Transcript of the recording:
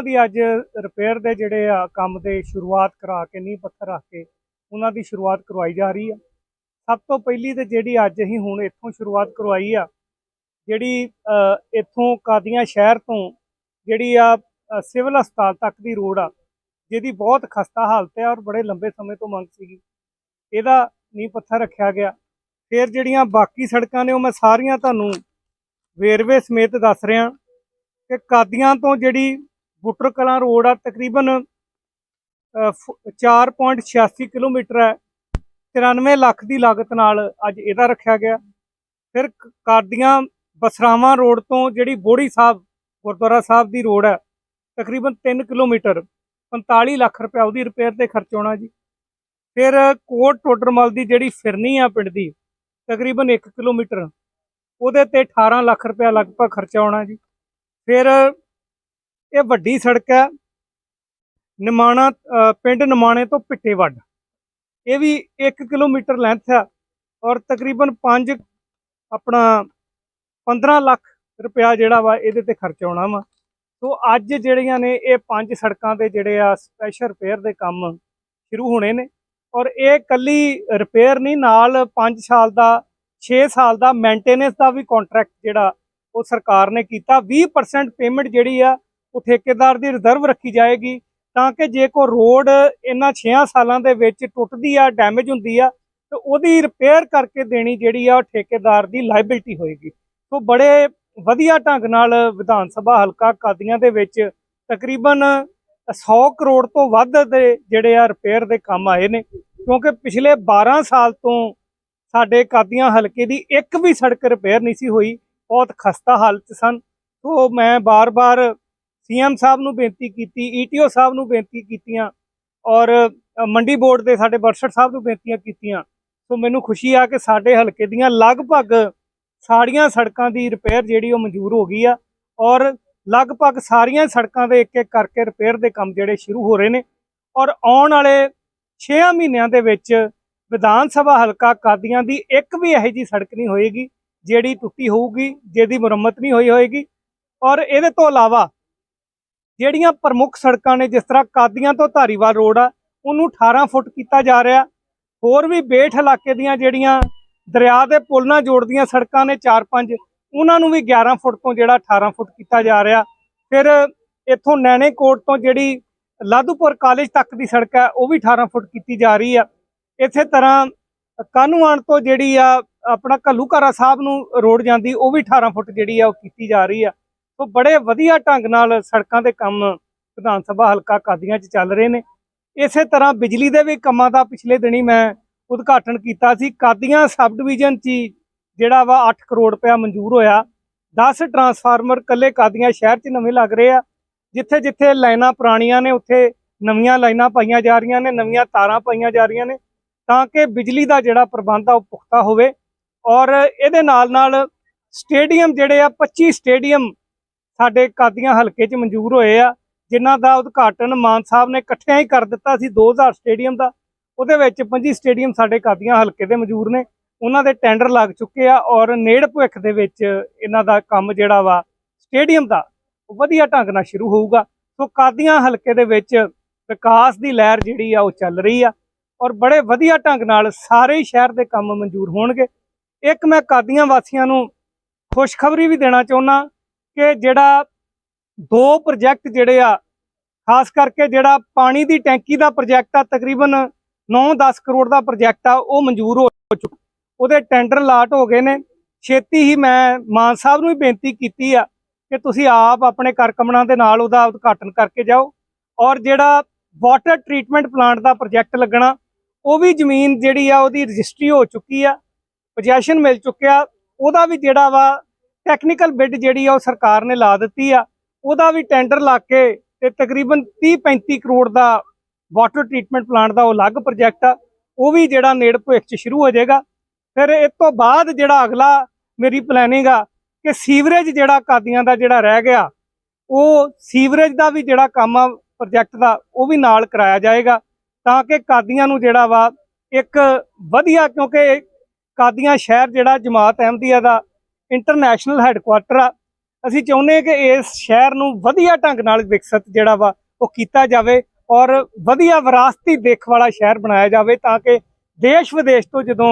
ਉਹਨਾਂ ਦੀ ਅੱਜ ਰਿਪੇਅਰ ਦੇ ਜਿਹੜੇ ਆ ਕੰਮ ਦੇ ਸ਼ੁਰੂਆਤ ਕਰਾ ਕੇ, ਨੀਂਹ ਪੱਥਰ ਰੱਖ ਕੇ ਉਹਨਾਂ ਦੀ ਸ਼ੁਰੂਆਤ ਕਰਵਾਈ ਜਾ ਰਹੀ ਆ। ਸਭ ਤੋਂ ਪਹਿਲੀ ਤੇ ਜਿਹੜੀ ਅੱਜ ਅਸੀਂ ਹੁਣ ਇੱਥੋਂ ਸ਼ੁਰੂਆਤ ਕਰਵਾਈ ਆ, ਜਿਹੜੀ ਇੱਥੋਂ ਕਾਦੀਆਂ ਸ਼ਹਿਰ ਤੋਂ ਜਿਹੜੀ ਆ ਸਿਵਲ ਹਸਪਤਾਲ ਤੱਕ ਦੀ ਰੋਡ ਆ, ਜਿਹਦੀ ਬਹੁਤ ਖਸਤਾ ਹਾਲਤ ਹੈ ਔਰ ਬੜੇ ਲੰਬੇ ਸਮੇਂ ਤੋਂ ਮੰਗ ਸੀਗੀ। ਇਹਦਾ ਨੀਂਹ ਪੱਥਰ ਰੱਖਿਆ ਗਿਆ। ਫਿਰ ਜਿਹੜੀਆਂ ਬਾਕੀ ਸੜਕਾਂ ਨੇ ਉਹ ਮੈਂ ਸਾਰੀਆਂ ਤੁਹਾਨੂੰ ਵੇਰਵੇ ਸਮੇਤ ਦੱਸ ਰਿਹਾ ਕਿ ਕਾਦੀਆਂ ਤੋਂ ਜਿਹੜੀ ਬੁੱਟਰ ਕਲਾਂ ਰੋਡ ਆ ਤਕਰੀਬਨ ਅ, ਫੁ- 4.86 ਕਿਲੋਮੀਟਰ ਹੈ। 93 ਲੱਖ ਦੀ ਲਾਗਤ ਨਾਲ ਅੱਜ ਇਹਦਾ ਰੱਖਿਆ ਗਿਆ। ਫਿਰ ਕ- ਕਾਦੀਆਂ ਬਸਰਾਵਾਂ ਰੋਡ ਤੋਂ ਜਿਹੜੀ ਬੋੜੀ ਸਾਹਿਬ ਗੁਰਦੁਆਰਾ ਸਾਹਿਬ ਦੀ ਰੋਡ ਹੈ ਤਕਰੀਬਨ 3 ਕਿਲੋਮੀਟਰ 45 ਲੱਖ ਰੁਪਏ ਉਹਦੀ ਰਿਪੇਅਰ ਤੇ ਖਰਚ ਆਉਣਾ ਜੀ। ਫਿਰ ਕੋਟ ਟੋਡਰਮਲ ਦੀ ਜਿਹੜੀ ਫਿਰਨੀ ਆ ਪਿੰਡ ਦੀ ਤਕਰੀਬਨ 1 ਕਿਲੋਮੀਟਰ ਉਹਦੇ ਤੇ 18 ਲੱਖ ਰੁਪਏ ਲਗਭਗ ਖਰਚਾ ਆਉਣਾ ਜੀ। ਫਿਰ ਇਹ ਵੱਡੀ ਸੜਕ ਹੈ। ਨਿਮਾਣਾ ਪਿੰਡ ਨਿਮਾਣੇ ਤੋਂ ਪਿੱਟੇਵੱਡ ਇਹ ਵੀ 1 ਕਿਲੋਮੀਟਰ ਲੈਂਥ ਹੈ ਔਰ ਤਕਰੀਬਨ 5 ਆਪਣਾ 15 ਲੱਖ ਰੁਪਇਆ ਜਿਹੜਾ ਵਾ ਇਹਦੇ ਤੇ ਖਰਚ ਆਉਣਾ ਵਾ। ਸੋ ਅੱਜ ਜਿਹੜੀਆਂ ਨੇ ਇਹ ਪੰਜ ਸੜਕਾਂ ਦੇ ਜਿਹੜੇ ਆ ਸਪੈਸ਼ਲ ਰਿਪੇਅਰ ਦੇ ਕੰਮ ਸ਼ੁਰੂ ਹੋਣੇ ਨੇ ਔਰ ਇਹ ਕੱਲੀ ਰਿਪੇਅਰ ਨਹੀਂ, ਨਾਲ 5 ਸਾਲ ਦਾ 6 ਸਾਲ ਦਾ ਮੇਨਟੇਨੈਂਸ ਦਾ ਵੀ ਕੰਟਰੈਕਟ ਜਿਹੜਾ ਉਹ ਸਰਕਾਰ ਨੇ ਕੀਤਾ। 20% ਪੇਮੈਂਟ ਜਿਹੜੀ ਆ ਉਹ ਠੇਕੇਦਾਰ ਦੀ ਰਿਜ਼ਰਵ ਰੱਖੀ ਜਾਏਗੀ, ਤਾਂ ਕਿ ਜੇ ਕੋ ਰੋਡ ਇਹਨਾਂ 6 ਸਾਲਾਂ ਦੇ ਵਿੱਚ ਟੁੱਟਦੀ ਆ, ਡੈਮੇਜ ਹੁੰਦੀ ਆ, ਤੇ ਉਹਦੀ ਰਿਪੇਅਰ ਕਰਕੇ ਦੇਣੀ ਜਿਹੜੀ ਆ, ਉਹ ਠੇਕੇਦਾਰ ਦੀ ਲਾਇਬਿਲਟੀ ਹੋਏਗੀ। ਸੋ ਬੜੇ ਵਧੀਆ ਢੰਗ ਨਾਲ ਵਿਧਾਨ ਸਭਾ ਹਲਕਾ ਕਾਦੀਆਂ ਦੇ ਵਿੱਚ ਤਕਰੀਬਨ 100 ਕਰੋੜ ਤੋਂ ਵੱਧ ਦੇ ਜਿਹੜੇ ਆ ਰਿਪੇਅਰ ਦੇ ਕੰਮ ਆਏ ਨੇ, ਕਿਉਂਕਿ ਪਿਛਲੇ 12 ਸਾਲ ਤੋਂ ਸਾਡੇ ਕਾਦੀਆਂ ਹਲਕੇ ਦੀ ਇੱਕ ਵੀ ਸੜਕ ਰਿਪੇਅਰ ਨਹੀਂ ਸੀ ਹੋਈ, ਬਹੁਤ ਖਸਤਾ ਹਾਲਤ ਸਨ। ਸੋ ਮੈਂ ਬਾਰ-ਬਾਰ ਸੀਐਮ ਸਾਹਿਬ ਨੂੰ ਬੇਨਤੀ ਕੀਤੀ ਈਟੀਓ ਸਾਹਿਬ ਨੂੰ ਬੇਨਤੀ ਕੀਤੀਆਂ ਔਰ ਮੰਡੀ ਬੋਰਡ ਦੇ ਸਾਡੇ ਵਰਸ਼ਰ ਸਾਹਿਬ ਨੂੰ ਬੇਨਤੀਆਂ ਕੀਤੀਆਂ। ਸੋ ਮੈਨੂੰ ਖੁਸ਼ੀ ਆ ਕਿ ਸਾਡੇ ਹਲਕੇ ਦੀਆਂ ਲਗਭਗ ਸਾਰੀਆਂ ਸੜਕਾਂ ਦੀ ਰਿਪੇਅਰ ਜਿਹੜੀ ਉਹ ਮਨਜ਼ੂਰ ਹੋ ਗਈ ਆ ਔਰ ਲਗਭਗ ਸਾਰੀਆਂ ਸੜਕਾਂ ਦੇ ਇੱਕ ਇੱਕ ਕਰਕੇ ਰਿਪੇਅਰ ਦੇ ਕੰਮ ਜਿਹੜੇ ਸ਼ੁਰੂ ਹੋ ਰਹੇ ਨੇ ਔਰ ਆਉਣ ਵਾਲੇ 6 ਮਹੀਨਿਆਂ ਦੇ ਵਿੱਚ ਵਿਧਾਨ ਸਭਾ ਹਲਕਾ ਕਾਦੀਆਂ ਦੀ ਇੱਕ ਵੀ ਇਹੋ ਜੀ ਸੜਕ ਨਹੀਂ ਹੋਏਗੀ ਜਿਹੜੀ ਟੁੱਟੀ ਹੋਊਗੀ, ਜਿਹਦੀ ਮੁਰੰਮਤ ਨਹੀਂ ਹੋਈ ਹੋਏਗੀ ਔਰ ਇਹਦੇ ਤੋਂ ਇਲਾਵਾ ਜਿਹੜੀਆਂ ਪ੍ਰਮੁੱਖ ਸੜਕਾਂ ਨੇ, ਜਿਸ ਤਰ੍ਹਾਂ ਕਾਦੀਆਂ ਤੋਂ ਧਾਰੀਵਾਲ ਰੋਡ ਆ, ਉਹਨੂੰ 18 ਫੁੱਟ ਕੀਤਾ ਜਾ ਰਿਹਾ ਹੋਰ ਵੀ ਬੇਠ ਇਲਾਕੇ ਦੀਆਂ ਜਿਹੜੀਆਂ ਦਰਿਆ ਦੇ ਪੁਲ ਨਾਲ ਜੋੜਦੀਆਂ ਸੜਕਾਂ ਨੇ 4-5 ਉਹਨਾਂ ਨੂੰ ਵੀ 11 ਫੁੱਟ ਤੋਂ ਜਿਹੜਾ 18 ਫੁੱਟ ਕੀਤਾ ਜਾ ਰਿਹਾ ਫਿਰ ਇੱਥੋਂ ਨੈਣੇ ਕੋਟ ਤੋਂ ਜਿਹੜੀ ਲਾਧੂਪੁਰ ਕਾਲਜ ਤੱਕ ਦੀ ਸੜਕ ਹੈ, ਉਹ ਵੀ 18 ਫੁੱਟ ਕੀਤੀ ਜਾ ਰਹੀ ਆ ਇਸੇ ਤਰ੍ਹਾਂ ਕਾਨੂੰਆਣ ਤੋਂ ਜਿਹੜੀ ਆ, ਆਪਣਾ ਘੱਲੂਘਾਰਾ ਸਾਹਿਬ ਨੂੰ ਰੋਡ ਜਾਂਦੀ, ਉਹ ਵੀ 18 ਫੁੱਟ ਜਿਹੜੀ ਆ, ਉਹ ਕੀਤੀ ਜਾ ਰਹੀ ਆ ਸੋ ਬੜੇ ਵਧੀਆ ਢੰਗ ਨਾਲ ਸੜਕਾਂ ਦੇ ਕੰਮ ਵਿਧਾਨ ਸਭਾ ਹਲਕਾ ਕਾਦੀਆਂ 'ਚ ਚੱਲ ਰਹੇ ਨੇ। ਇਸੇ ਤਰ੍ਹਾਂ ਬਿਜਲੀ ਦੇ ਵੀ ਕੰਮਾਂ ਦਾ ਪਿਛਲੇ ਦਿਨੀ ਮੈਂ ਉਦਘਾਟਨ ਕੀਤਾ ਸੀ। ਕਾਦੀਆਂ ਸਬ ਡਿਵੀਜ਼ਨ 'ਚ ਹੀ ਜਿਹੜਾ ਵਾ 8 ਕਰੋੜ ਰੁਪਇਆ ਮਨਜ਼ੂਰ ਹੋਇਆ। 10 ਟਰਾਂਸਫਾਰਮਰ ਕੱਲੇ ਕਾਦੀਆਂ ਸ਼ਹਿਰ 'ਚ ਨਵੇਂ ਲੱਗ ਰਹੇ ਆ। ਜਿੱਥੇ ਜਿੱਥੇ ਲਾਈਨਾਂ ਪੁਰਾਣੀਆਂ ਨੇ, ਉੱਥੇ ਨਵੀਆਂ ਲਾਈਨਾਂ ਪਾਈਆਂ ਜਾ ਰਹੀਆਂ ਨੇ, ਨਵੀਆਂ ਤਾਰਾਂ ਪਾਈਆਂ ਜਾ ਰਹੀਆਂ ਨੇ ਤਾਂ ਕਿ ਬਿਜਲੀ ਦਾ ਜਿਹੜਾ ਪ੍ਰਬੰਧ ਆ ਉਹ ਪੁਖਤਾ ਹੋਵੇ। ਔਰ ਇਹਦੇ ਨਾਲ ਨਾਲ ਸਟੇਡੀਅਮ ਜਿਹੜੇ ਆ 25 ਸਟੇਡੀਅਮ ਸਾਡੇ ਕਾਦੀਆਂ ਹਲਕੇ 'ਚ ਮਨਜ਼ੂਰ ਹੋਏ ਆ, ਜਿਨ੍ਹਾਂ ਦਾ ਉਦਘਾਟਨ ਮਾਨ ਸਾਹਿਬ ਨੇ ਇਕੱਠਿਆਂ ਹੀ ਕਰ ਦਿੱਤਾ ਸੀ 2000 ਸਟੇਡੀਅਮ ਦਾ। ਉਹਦੇ ਵਿੱਚ 25 ਸਟੇਡੀਅਮ ਸਾਡੇ ਕਾਦੀਆਂ ਹਲਕੇ ਦੇ ਮਨਜ਼ੂਰ ਨੇ। ਉਹਨਾਂ ਦੇ ਟੈਂਡਰ ਲੱਗ ਚੁੱਕੇ ਆ ਔਰ ਨੇੜ ਭਵਿੱਖ ਦੇ ਵਿੱਚ ਇਹਨਾਂ ਦਾ ਕੰਮ ਜਿਹੜਾ ਵਾ, ਸਟੇਡੀਅਮ ਦਾ, ਉਹ ਵਧੀਆ ਢੰਗ ਨਾਲ ਸ਼ੁਰੂ ਹੋਊਗਾ। ਸੋ ਕਾਦੀਆਂ ਹਲਕੇ ਦੇ ਵਿੱਚ ਵਿਕਾਸ ਦੀ ਲਹਿਰ ਜਿਹੜੀ ਆ, ਉਹ ਚੱਲ ਰਹੀ ਆ ਔਰ ਬੜੇ ਵਧੀਆ ਢੰਗ ਨਾਲ ਸਾਰੇ ਹੀ ਸ਼ਹਿਰ ਦੇ ਕੰਮ ਮਨਜ਼ੂਰ ਹੋਣਗੇ। ਇੱਕ ਮੈਂ ਕਾਦੀਆਂ ਵਾਸੀਆਂ ਨੂੰ ਖੁਸ਼ਖਬਰੀ ਵੀ ਦੇਣਾ ਚਾਹੁੰਦਾ ਕਿ ਜਿਹੜਾ ਦੋ ਪ੍ਰੋਜੈਕਟ ਜਿਹੜੇ ਆ, ਖਾਸ ਕਰਕੇ ਜਿਹੜਾ ਪਾਣੀ ਦੀ ਟੈਂਕੀ ਦਾ ਪ੍ਰੋਜੈਕਟ ਆ, ਤਕਰੀਬਨ 9-10 ਕਰੋੜ ਦਾ ਪ੍ਰੋਜੈਕਟ ਆ, ਉਹ ਮਨਜ਼ੂਰ ਹੋ ਚੁੱਕਾ, ਉਹਦੇ ਟੈਂਡਰ ਲਾਟ ਹੋ ਗਏ ਨੇ। ਛੇਤੀ ਹੀ ਮੈਂ ਮਾਨ ਸਾਹਿਬ ਨੂੰ ਵੀ ਬੇਨਤੀ ਕੀਤੀ ਆ ਕਿ ਤੁਸੀਂ ਆਪ ਆਪਣੇ ਕਰਕਮਨਾਂ ਦੇ ਨਾਲ ਉਹਦਾ ਉਦਘਾਟਨ ਕਰਕੇ ਜਾਓ ਔਰ ਜਿਹੜਾ ਵਾਟਰ ਟ੍ਰੀਟਮੈਂਟ ਪਲਾਂਟ ਦਾ ਪ੍ਰੋਜੈਕਟ ਲੱਗਣਾ, ਉਹ ਵੀ ਜ਼ਮੀਨ ਜਿਹੜੀ ਆ, ਉਹਦੀ ਰਜਿਸਟਰੀ ਹੋ ਚੁੱਕੀ ਆ ਪੋਜੈਸ਼ਨ ਮਿਲ ਚੁੱਕਿਆ, ਉਹਦਾ ਵੀ ਜਿਹੜਾ ਵਾ ਟੈਕਨੀਕਲ ਬਿੱਡ ਜਿਹੜੀ ਆ ਉਹ ਸਰਕਾਰ ਨੇ ਲਾ ਦਿੱਤੀ ਆ। ਉਹਦਾ ਵੀ ਟੈਂਡਰ ਲਾ ਕੇ ਤੇ ਤਕਰੀਬਨ 30 35 ਕਰੋੜ ਦਾ ਵਾਟਰ ਟ੍ਰੀਟਮੈਂਟ ਪਲਾਂਟ ਦਾ ਉਹ ਅਲੱਗ ਪ੍ਰੋਜੈਕਟ ਆ। ਉਹ ਵੀ ਜਿਹੜਾ ਨੇੜ ਭਵਿੱਖ 'ਚ ਸ਼ੁਰੂ ਹੋ ਜਾਏਗਾ। ਫਿਰ ਇਸ ਤੋਂ ਬਾਅਦ ਜਿਹੜਾ ਅਗਲਾ ਮੇਰੀ ਪਲੈਨਿੰਗ ਆ ਕਿ ਸੀਵਰੇਜ ਜਿਹੜਾ ਕਾਦੀਆਂ ਦਾ ਜਿਹੜਾ ਰਹਿ ਗਿਆ, ਉਹ ਸੀਵਰੇਜ ਦਾ ਵੀ ਜਿਹੜਾ ਕੰਮ ਆ ਪ੍ਰੋਜੈਕਟ ਦਾ, ਉਹ ਵੀ ਨਾਲ ਕਰਾਇਆ ਜਾਏਗਾ। ਤਾਂ ਕਿ ਕਾਦੀਆਂ ਨੂੰ ਜਿਹੜਾ ਵਾ ਇੱਕ ਵਧੀਆ ਕਿਉਂਕਿ ਕਾਦੀਆਂ ਸ਼ਹਿਰ ਜਿਹੜਾ ਜਮਾਤ ਅਹਿਮਦੀਆ ਦਾ ਇੰਟਰਨੈਸ਼ਨਲ ਹੈੱਡਕੁਆਟਰ ਆ। ਅਸੀਂ ਚਾਹੁੰਦੇ ਹਾਂ ਕਿ ਇਸ ਸ਼ਹਿਰ ਨੂੰ ਵਧੀਆ ਢੰਗ ਨਾਲ ਵਿਕਸਿਤ ਜਿਹੜਾ ਵਾ, ਉਹ ਕੀਤਾ ਜਾਵੇ ਔਰ ਵਧੀਆ ਵਿਰਾਸਤੀ ਦੇਖ ਵਾਲਾ ਸ਼ਹਿਰ ਬਣਾਇਆ ਜਾਵੇ ਤਾਂ ਕਿ ਦੇਸ਼ ਵਿਦੇਸ਼ ਤੋਂ ਜਦੋਂ